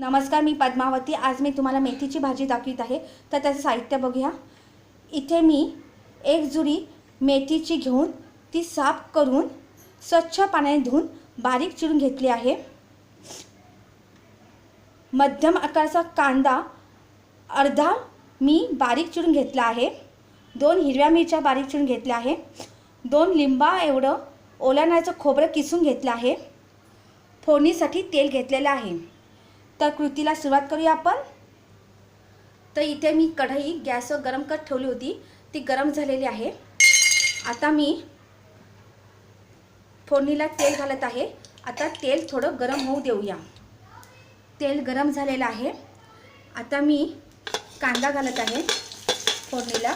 नमस्कार मी पद्मावती. आज मी तुम्हाला मेथीची भाजी दाखवित आहे. तर त्याचं साहित्य बघूया. इथे मी एक जुडी मेथीची घेऊन ती साफ करून स्वच्छ पाण्याने धुवून बारीक चिरून घेतली आहे. मध्यम आकाराचा कांदा अर्धा मी बारीक चिरून घेतला आहे. दोन हिरव्या मिरच्या बारीक चिरून घेतल्या आहे. दोन लिंबा एवढं ओल्या खोबरं किसून घेतलं आहे. फोडणीसाठी तेल घेतलेलं आहे. तर कृतीला सुरुवात करूया आपण. तर इथे मी कढई गॅसवर गरम करत ठेवली होती. ती गरम झालेली आहे. आता मी फोडणीला तेल घालत आहे. आता तेल थोडं गरम होऊ देऊया. तेल गरम झालेलं आहे. आता मी कांदा घालत आहे फोडणीला.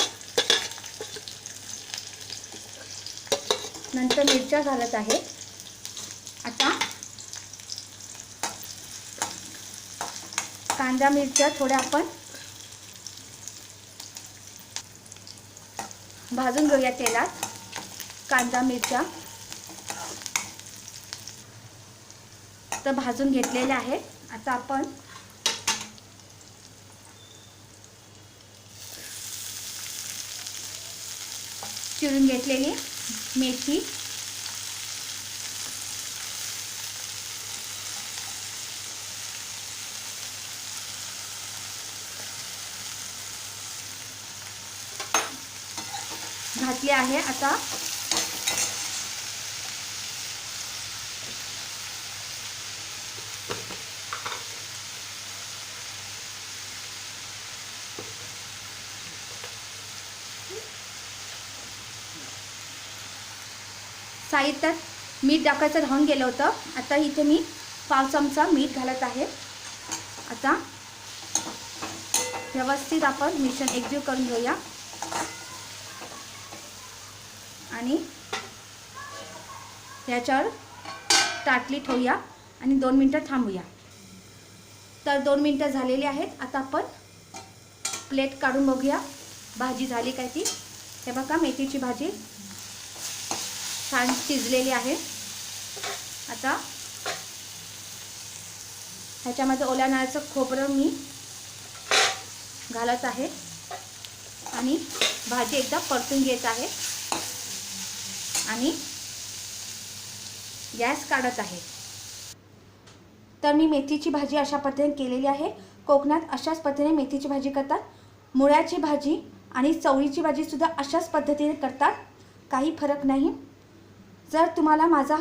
नंतर मिरच्या घालत आहे आता कांदा मिरच्या थोड्या आपण भाजून घेऊया तेलात. कांदा मिरच्या तर भाजून घेतलेल्या आहेत. आता आपण चिरून घेतलेली मेथी घातली आहे. आता साहित्यात मीठ टाकायचं राहून गेलं होतं. आता इथे मी पाव चमचा मीठ घालत आहे. आता व्यवस्थित आपण मिश्रण एकजीव करून घेऊया. आणि याच्यावर ताटली ठेवूया आणि दोन मिनटं थांबूया. तर दोन मिनटं झालेली आहेत. आता आपण प्लेट काढून बघूया. भाजी झाली काय ती? हे बघा मेथीची भाजी छान शिजलेली आहे. आता ह्याच्यामध्ये ओल्या नारळाचं खोबरं मी घालत आहे. आणि भाजी एकदा परतून घेत आहे. आणि गॅस काढत आहे. तर मी मेथीची भाजी अशा पद्धतीने केलेली आहे. कोकणात अशाच पद्धतीने मेथीची भाजी करतात. मुळ्याची भाजी आणि चवळीची भाजीसुद्धा अशाच पद्धतीने करतात. काही फरक नाही. जर तुम्हाला माझा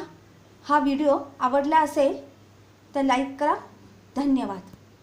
हा व्हिडिओ आवडला असेल तर लाईक करा. धन्यवाद.